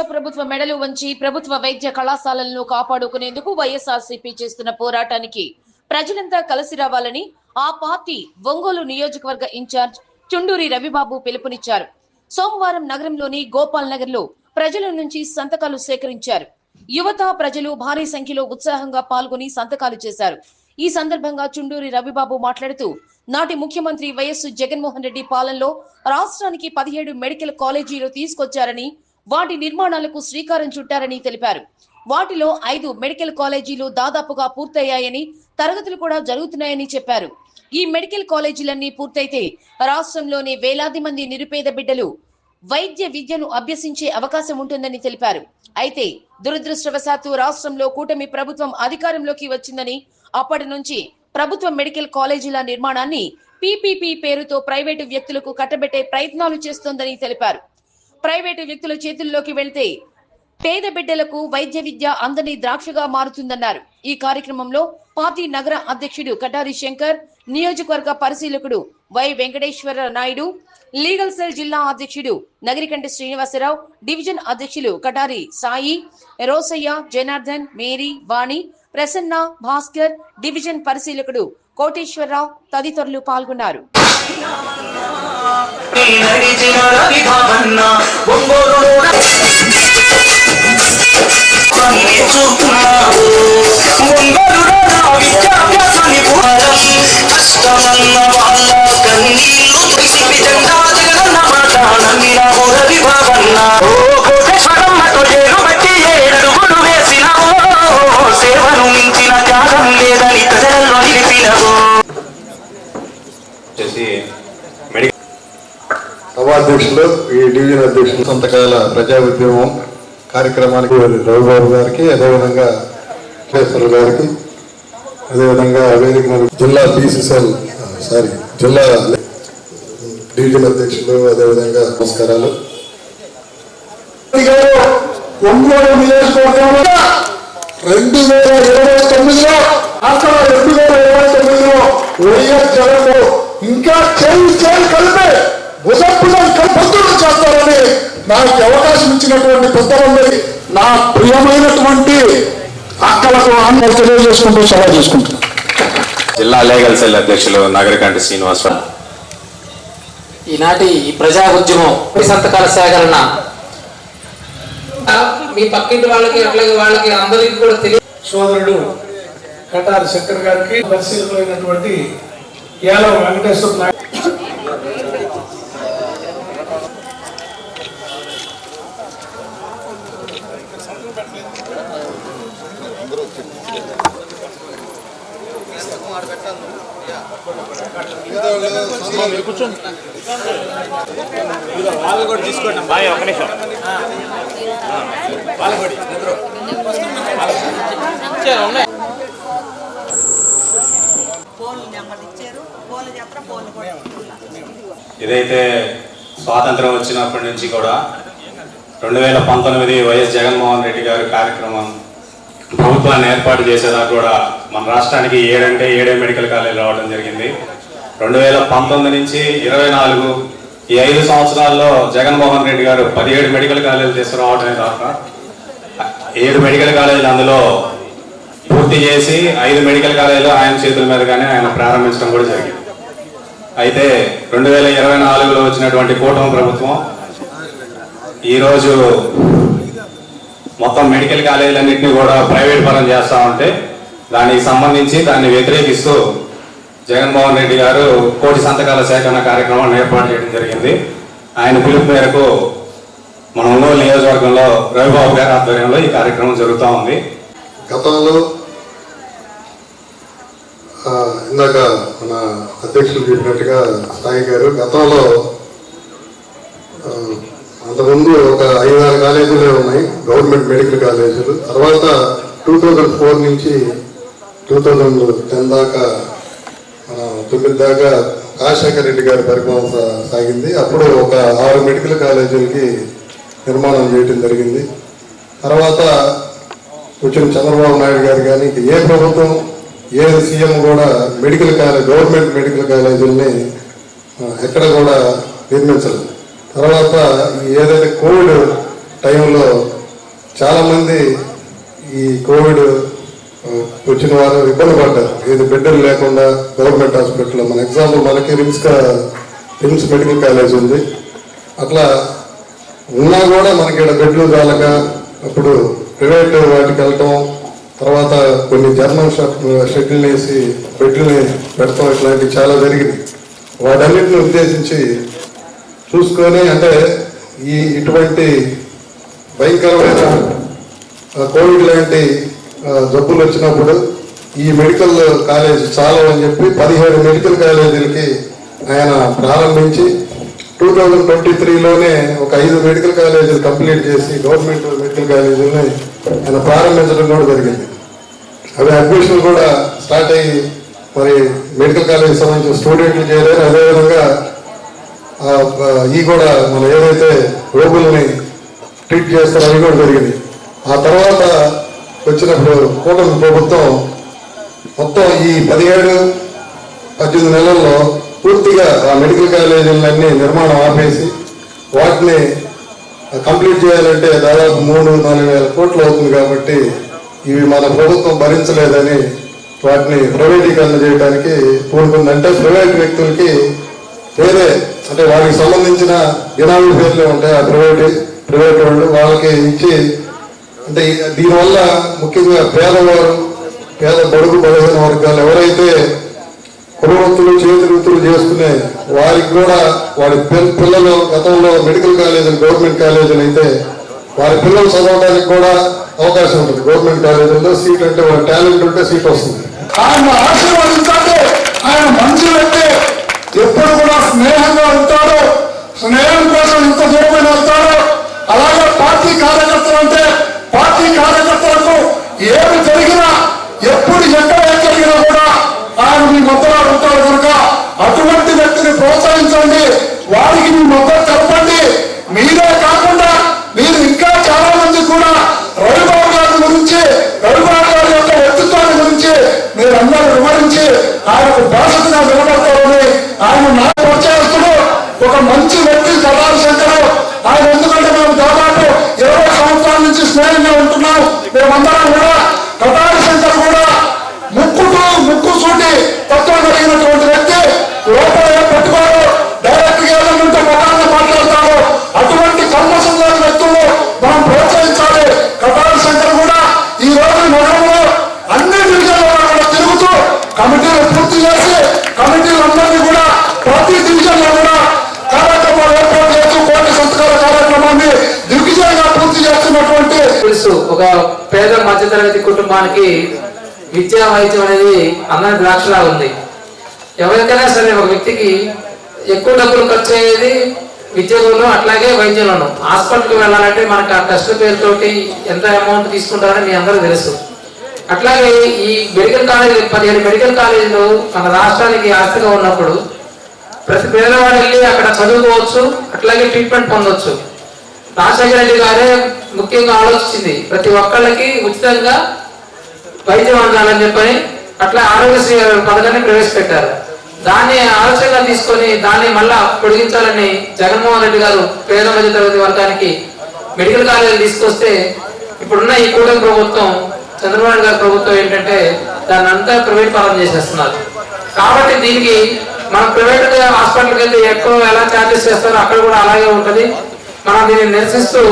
రాష్ట్ర ప్రభుత్వ మెడలు వంచి ప్రభుత్వ వైద్య కళాశాలలను కాపాడుకునేందుకు వైఎస్ఆర్సీపీ చేస్తున్న పోరాటానికి ప్రజలంతా కలిసి రావాలని ఆ పార్టీ ఒంగోలు నియోజకవర్గ ఇన్ఛార్జ్ చుండూరి రవిబాబు పిలుపునిచ్చారు. సోమవారం నగరంలోని గోపాల్ నగర్లో ప్రజల నుంచి సంతకాలు సేకరించారు. యువత ప్రజలు భారీ సంఖ్యలో ఉత్సాహంగా పాల్గొని సంతకాలు చేశారు. ఈ సందర్భంగా చుండూరి రవిబాబు మాట్లాడుతూ నాటి ముఖ్యమంత్రి వైఎస్ జగన్మోహన్ రెడ్డి పాలనలో రాష్ట్రానికి పదిహేడు మెడికల్ కాలేజీలు తీసుకొచ్చారని వాటి నిర్మాణాలకు శ్రీకారం చుట్టారని తెలిపారు. వాటిలో ఐదు మెడికల్ కాలేజీలు దాదాపుగా పూర్తయ్యాయని తరగతులు కూడా జరుగుతున్నాయని చెప్పారు. ఈ మెడికల్ కాలేజీలన్నీ పూర్తయితే రాష్ట్రంలోని వేలాది మంది నిరుపేద బిడ్డలు వైద్య విద్యను అభ్యసించే అవకాశం ఉంటుందని తెలిపారు. అయితే దురదృష్టవశాత్తు రాష్ట్రంలో కూటమి ప్రభుత్వం అధికారంలోకి వచ్చిందని అప్పటి నుంచి ప్రభుత్వ మెడికల్ కాలేజీల నిర్మాణాన్ని పీపీపీ పేరుతో ప్రైవేటు వ్యక్తులకు కట్టబెట్టే ప్రయత్నాలు చేస్తోందని తెలిపారు. ప్రైవేటు వ్యక్తుల చేతుల్లోకి వెళ్తే పేద బిడ్డలకు వైద్య విద్య అందని ద్రాక్షగా మారుతుందన్నారు. ఈ కార్యక్రమంలో పార్టీ నగర అధ్యక్షుడు కటారి శంకర్ నియోజకవర్గ పరిశీలకుడు Y Venkateswara Naidu legal cell జిల్లా అధ్యక్షుడు నగరికంటి శ్రీనివాసరావు డివిజన్ అధ్యక్షులు కటారి సాయి రోసయ్య జనార్దన్ మేరీ వాణి ప్రసన్న భాస్కర్ డివిజన్ పరిశీలకుడు కోటేశ్వరరావు తదితరులు పాల్గొన్నారు. నడిచిన రవి భావన్న ఒంగోలులోన నేర్చుకున్నావు ఒంగోలులోన విద్యాభ్యాసాన్ని పురం కష్టమన్న వాళ్ళ కన్నీళ్ళు తీసి జెండా జగనన్న మాట నమ్మినావు రవి భావన్న ఓ కోటేశ్వరమ్మతో ఏలు బట్టి ఏడడుగులు వేసినావు సేవను మించిన త్యాగం లేదని ప్రజలలో నిలిపినవు వచ్చేసి మెడికల్ సభాధ్యక్షులు ఈ డివిజన్ అధ్యక్షులు సంతకాల ప్రజా ఉద్యమం కార్యక్రమానికి రవిబాబు గారికి అదేవిధంగా కేశ్వర గారికి అదేవిధంగా వేదిక జిల్లా బీసీసీఎల్ సారీ జిల్లా డివిజన్ అధ్యక్షులు అదేవిధంగా నమస్కారాలు. ఒంగోలు నియోజకవర్గంలో రెండు వేల ఇరవై తొమ్మిదిలో అక్కడ రెండు వేల ఇరవై తొమ్మిదిలో వైఎస్ జగన్ ఇంకా చేయి చేయి కలిపే పొద్దులు చేస్తారని నాకు అవకాశం ఇచ్చినటువంటి పెద్దలందరి నా ప్రియమైనటువంటి అక్కలకు ఆమె తెలియజేసుకుంటూ సలహా చేసుకుంటున్నాను జిల్లా లీగల్ సెల్ అధ్యక్షులు నగరికంటి శ్రీనివాసరావు. ఈనాటి ఈ ప్రజా ఉద్యమం సంతకాల సేకరణ. మీ పక్కింటి వాళ్ళకి అట్లాగే వాళ్ళకి అందరికీ కూడా తెలియ సోదరుడు కటారి శంకర్ గారికి పరిశీలకులైనటువంటి యాదవ్ వెంకటేశ్వర కూడా తీసుకోండి బాయ్ ఒక ఫోన్లు చెప్పడం ఫోన్లు కూడా ఇదైతే స్వాతంత్రం వచ్చినప్పటి నుంచి కూడా రెండు వేల పంతొమ్మిది వైఎస్ జగన్మోహన్ రెడ్డి గారి కార్యక్రమం ప్రభుత్వాన్ని ఏర్పాటు చేసేదాకా కూడా మన రాష్ట్రానికి ఏడంటే ఏడే మెడికల్ కాలేజ్ రావడం జరిగింది. రెండు వేల పంతొమ్మిది నుంచి ఇరవై నాలుగు ఈ ఐదు సంవత్సరాల్లో జగన్మోహన్ రెడ్డి గారు పదిహేడు మెడికల్ కాలేజీలు తీసుకురావడమే కాక ఏడు మెడికల్ కాలేజీలు అందులో పూర్తి చేసి ఐదు మెడికల్ కాలేజీలు ఆయన చేతుల మీదగానే ఆయన ప్రారంభించడం కూడా జరిగింది. అయితే రెండు వేల ఇరవై నాలుగులో వచ్చినటువంటి కూటమి ప్రభుత్వం ఈరోజు మొత్తం మెడికల్ కాలేజీలన్నింటినీ కూడా ప్రైవేట్ పరం చేస్తా ఉంటే దానికి సంబంధించి దాన్ని వ్యతిరేకిస్తూ జగన్మోహన్ రెడ్డి గారు కోటి సంతకాల సేకరణ కార్యక్రమాన్ని ఏర్పాటు చేయడం జరిగింది. ఆయన పిలుపు మేరకు మన ఒంగోలు నియోజకవర్గంలో రవిబాబు గారి ఆధ్వర్యంలో ఈ కార్యక్రమం జరుగుతూ ఉంది. గతంలో ఇందాక మన అధ్యక్షులు చెప్పినట్టుగా సాయి గారు గతంలో అంతకుముందు ఒక ఐదారు కాలేజీలే ఉన్నాయి గవర్నమెంట్ మెడికల్ కాలేజీలు. తర్వాత టూ థౌజండ్ ఫోర్ నుంచి టూ థౌజండ్ టెన్ దాకా మన తొమ్మిది దాకా రాజశేఖర రెడ్డి గారి పరిపాలన సాగింది. అప్పుడు ఒక ఆరు మెడికల్ కాలేజీలకి నిర్మాణం చేయడం జరిగింది. తర్వాత వచ్చిన చంద్రబాబు నాయుడు గారు కానీ ఏ ప్రభుత్వం ఏ సీఎం కూడా మెడికల్ కాలేజ్ గవర్నమెంట్ మెడికల్ కాలేజీల్ని ఎక్కడ కూడా నిర్మించలేదు. తర్వాత ఏదైతే కోవిడ్ టైంలో చాలామంది ఈ కోవిడ్ వచ్చిన వారు ఇబ్బంది పడ్డారు. ఏది బిడ్డలు లేకుండా గవర్నమెంట్ హాస్పిటల్లో. మన ఎగ్జాంపుల్ మనకి రిమ్స్ రిమ్స్ మెడికల్ కాలేజ్ ఉంది. అట్లా ఉన్నా కూడా మనకి ఇక్కడ బెడ్లు చాలక అప్పుడు ప్రైవేట్ వాటికి వెళ్ళటం తర్వాత కొన్ని జర్మన్ షెడ్యూల్ వేసి బెడ్లని పెడతాం ఇట్లాంటివి చాలా జరిగింది వాటన్నిటిని ఉద్దేశించి చూసుకొని అంటే ఈ ఇటువంటి భయంకరమైన కోవిడ్ లాంటి జబ్బులు వచ్చినప్పుడు ఈ మెడికల్ కాలేజ్ చాలా అని చెప్పి పదిహేడు మెడికల్ కాలేజీలకి ఆయన ప్రారంభించి టూ థౌజండ్ ట్వంటీ త్రీలోనే ఒక ఐదు మెడికల్ కాలేజీలు కంప్లీట్ చేసి గవర్నమెంట్ మెడికల్ కాలేజీలని ఆయన ప్రారంభించడం కూడా జరిగింది. అవి అడ్మిషన్ కూడా స్టార్ట్ అయ్యి మరి మెడికల్ కాలేజ్ సంబంధించిన స్టూడెంట్లు చేరారు. అదేవిధంగా ఈ కూడా మనం ఏదైతే రోగుల్ని ట్రీట్ చేస్తారో అవి కూడా జరిగింది. ఆ తర్వాత వచ్చినప్పుడు కూటమి ప్రభుత్వం మొత్తం ఈ పదిహేడు పద్దెనిమిది నెలల్లో పూర్తిగా ఆ మెడికల్ కాలేజీలన్నీ నిర్మాణం ఆపేసి వాటిని కంప్లీట్ చేయాలంటే దాదాపు మూడు నాలుగు వేల కోట్లు అవుతుంది కాబట్టి ఇవి మన ప్రభుత్వం భరించలేదని వాటిని ప్రైవేటీకరణ చేయడానికి పూనుకుంది ప్రైవేట్ వ్యక్తులకి వేరే అంటే వారికి సంబంధించిన బినామీ పేర్లే ఉంటాయి. ఆ ప్రైవేట్ ప్రైవేట్ వాళ్ళు వాళ్ళకి ఇచ్చి అంటే దీనివల్ల ముఖ్యంగా పేదవారు పేద బడుగు బలహీన వర్గాలు ఎవరైతే కులవృత్తులు చేతి వృత్తులు చేసుకునే వారికి కూడా వారి పిల్లలు గతంలో మెడికల్ కాలేజీలు గవర్నమెంట్ కాలేజీలు అయితే వారి పిల్లలు చదవడానికి కూడా అవకాశం ఉంటుంది. గవర్నమెంట్ కాలేజీల్లో సీట్ అంటే వాళ్ళ టాలెంట్ ఉంటే సీట్ వస్తుంది. ఆయన ఆశీర్వదించండి ఆయన మంచి వ్యక్తి ఎప్పుడు కూడా స్నేహంగా కుటుంబానికి విద్యా వైద్యం అనేది అన్న ద్రాక్షలా ఉంది. ఎవరికైనా సరే ఒక వ్యక్తికి ఎక్కువ డబ్బులు ఖర్చు అయ్యేది విద్యలోను అట్లాగే వైద్యంలోను. హాస్పిటల్కి వెళ్ళాలంటే మనకు ఆ టెస్ట్ పేరుతోటి ఎంత అమౌంట్ తీసుకుంటారని మీ అందరూ తెలుసు. అట్లాగే ఈ మెడికల్ కాలేజ్ పదిహేను మెడికల్ కాలేజీలు మన రాష్ట్రానికి ఆస్తిగా ఉన్నప్పుడు ప్రతి పేదవాడు వెళ్ళి అక్కడ చదువుకోవచ్చు అట్లాగే ట్రీట్మెంట్ పొందవచ్చు రాజశేఖర రెడ్డి గారే ముఖ్యంగా ఆలోచించింది. ప్రతి ఒక్కళ్ళకి ఉచితంగా వైద్యం అందాలని చెప్పని అట్లా ఆరోగ్యశ్రీ పథకాన్ని ప్రవేశపెట్టారు. దాన్ని ఆలోచనగా తీసుకొని దాన్ని మళ్ళా పొడిగించాలని జగన్మోహన్ రెడ్డి గారు పేద మధ్య తరగతి వర్గానికి మెడికల్ కాలేజీలు తీసుకొస్తే ఇప్పుడున్న ఈ కూటమి ప్రభుత్వం చంద్రబాబు గారి ప్రభుత్వం ఏంటంటే దాన్ని అంతా ప్రైవేట్ పాలన చేసేస్తున్నారు. కాబట్టి దీనికి మనం ప్రైవేట్ హాస్పిటల్కి వెళ్తే ఎక్కువ ఎలా ఛార్జెస్ చేస్తారో అక్కడ కూడా అలాగే ఉంటుంది. మనం దీన్ని నిరసిస్తూ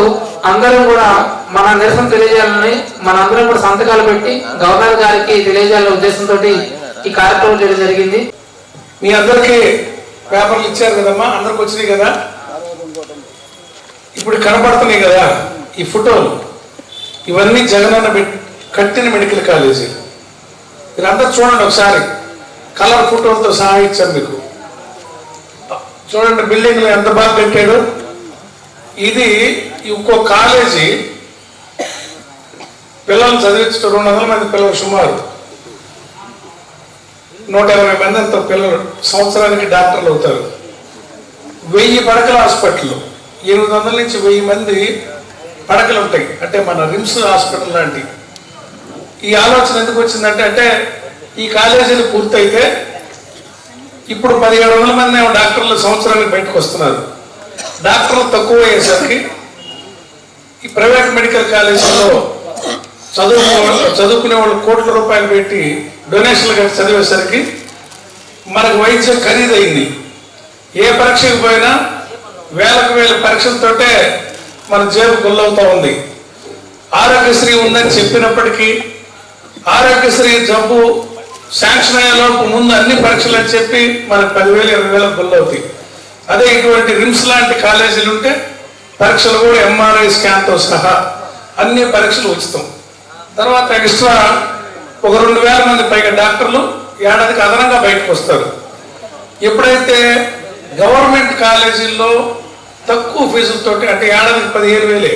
అందరం కూడా మన నిరసన తెలియజేయాలని మన అందరం కూడా సంతకాలు పెట్టి గవర్నర్ గారికి తెలియజేయాలనే ఉద్దేశంతో ఈ కార్యక్రమం చేయడం జరిగింది. మీ అందరికీ పేపర్లు ఇచ్చారు కదమ్మా? అందరికి వచ్చినాయి కదా? ఇప్పుడు కనబడుతున్నాయి కదా ఈ ఫోటోలు. ఇవన్నీ జగనన్న కట్టిన మెడికల్ కాలేజీ. మీరందరూ చూడండి ఒకసారి. కలర్ ఫోటోలతో సహా ఇచ్చాను మీకు. చూడండి బిల్డింగ్లు ఎంత బాగా కట్టాడు ఇది ఇంకో కాలేజీ పిల్లలు చదివించడం రెండు వందల మంది పిల్లలు సుమారు నూట ఇరవై మంది అంత పిల్లలు సంవత్సరానికి డాక్టర్లు అవుతారు. వెయ్యి పడకల హాస్పిటల్ ఎనిమిది వందల నుంచి వెయ్యి మంది పడకలు ఉంటాయి. అంటే మన రిమ్స్ హాస్పిటల్ లాంటి. ఈ ఆలోచన ఎందుకు వచ్చిందంటే అంటే ఈ కాలేజీలు పూర్తయితే ఇప్పుడు పదిహేడు వందల మంది డాక్టర్లు సంవత్సరానికి బయటకు వస్తున్నారు. డాక్టర్లు తక్కువ అయ్యేసరికి ఈ ప్రైవేట్ మెడికల్ కాలేజీలో చదువు చదువుకునే వాళ్ళు కోట్ల రూపాయలు పెట్టి డొనేషన్లు కట్టి చదివేసరికి మనకు వైద్యం ఖరీదైంది. ఏ పరీక్షకు పోయినా వేలకు వేల పరీక్షలతోటే మన జేబు గుల్లవుతూ ఉంది. ఆరోగ్యశ్రీ ఉందని చెప్పినప్పటికీ ఆరోగ్యశ్రీ జబ్బు శాంక్షన్ అయ్యేలోపు ముందు అన్ని పరీక్షలు అని చెప్పి మనకు పదివేలు ఇరవై వేలకు గుల్లవుతాయి. అదే ఇటువంటి రిమ్స్ లాంటి కాలేజీలు ఉంటే పరీక్షలు కూడా ఎంఆర్ఐ స్కాన్తో సహా అన్ని పరీక్షలు ఉచితం. తర్వాత ఎక్స్ట్రా ఒక రెండు వేల మంది పైగా డాక్టర్లు ఏడాదికి అదనంగా బయటకు వస్తారు. ఎప్పుడైతే గవర్నమెంట్ కాలేజీల్లో తక్కువ ఫీజులతోటి అంటే ఏడాదికి పదిహేను వేలే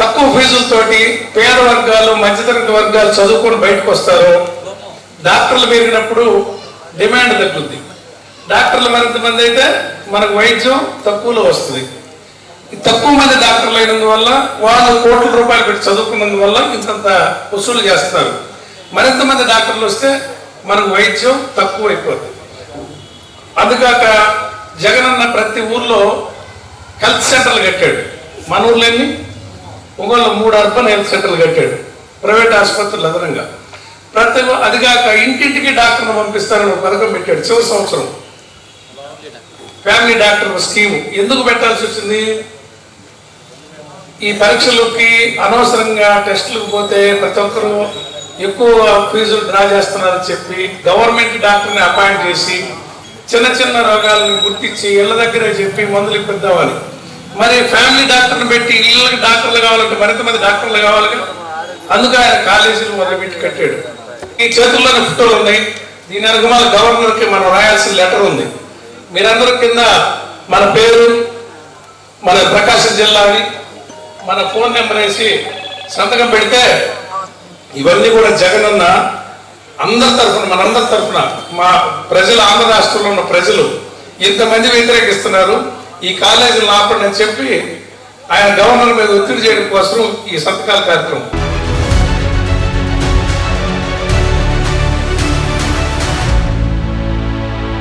తక్కువ ఫీజులతోటి పేద వర్గాలు మధ్యతరగతి వర్గాలు చదువుకొని బయటకు వస్తారో డాక్టర్లు పెరిగినప్పుడు డిమాండ్ తగ్గుద్ది. డాక్టర్లు మరింత మంది అయితే మనకు వైద్యం తక్కువలో వస్తుంది. తక్కువ మంది డాక్టర్లు అయినందువల్ల వాళ్ళు కోట్ల రూపాయలు పెట్టి చదువుకున్నందువల్ల ఇంతంత వసూలు చేస్తారు మరింత మంది డాక్టర్లు వస్తే మనకు వైద్యం తక్కువ అయిపోతుంది అందుకాక జగనన్న ప్రతి ఊర్లో హెల్త్ సెంటర్లు కట్టాడు. మన ఊర్లో ఎన్ని ఒంగోలు మూడు అర్బన్ హెల్త్ సెంటర్లు కట్టాడు. ప్రైవేట్ ఆసుపత్రులు అదనంగా. ప్రతి అదిగాక ఇంటింటికి డాక్టర్ను పంపిస్తారని పథకం పెట్టాడు చివరి సంవత్సరం. Family doctor scheme. ఎందుకు పెట్టాల్సి వచ్చింది? ఈ పరీక్షలకి అనవసరంగా టెస్టులకు పోతే ప్రతి ఒక్కరూ ఎక్కువ ఫీజులు డ్రా చేస్తున్నారని చెప్పి గవర్నమెంట్ డాక్టర్ని అపాయింట్ చేసి చిన్న చిన్న రోగాలను గుర్తించి ఇళ్ళ దగ్గరే చెప్పి మందులు ఇప్పిద్దామని. మరి ఫ్యామిలీ డాక్టర్ని పెట్టి ఇళ్ళకి డాక్టర్లు కావాలంటే మరింత మంది డాక్టర్లు కావాలి అందుకే ఆయన కాలేజీలు మొదలుపెట్టి కట్టాడు. ఈ చేతుల్లోనే ఫోటోలు ఉన్నాయి. దీని అనుగుణాల గవర్నర్కి మనం రాయాల్సిన లెటర్ ఉంది. మీరందరూ కింద మన పేరు మన ప్రకాశం జిల్లాని మన ఫోన్ నెంబర్ వేసి సంతకం పెడితే ఇవన్నీ కూడా జగన్ అన్న అందరి తరఫున మనందరి తరఫున మా ప్రజలు ఆంధ్ర రాష్ట్రంలో ఉన్న ప్రజలు ఇంతమంది వ్యతిరేకిస్తున్నారు. ఈ కాలేజీలు ఆపండి అని చెప్పి ఆయన గవర్నర్ మీద ఒత్తిడి చేయడం కోసం ఈ సంతకాల కార్యక్రమం.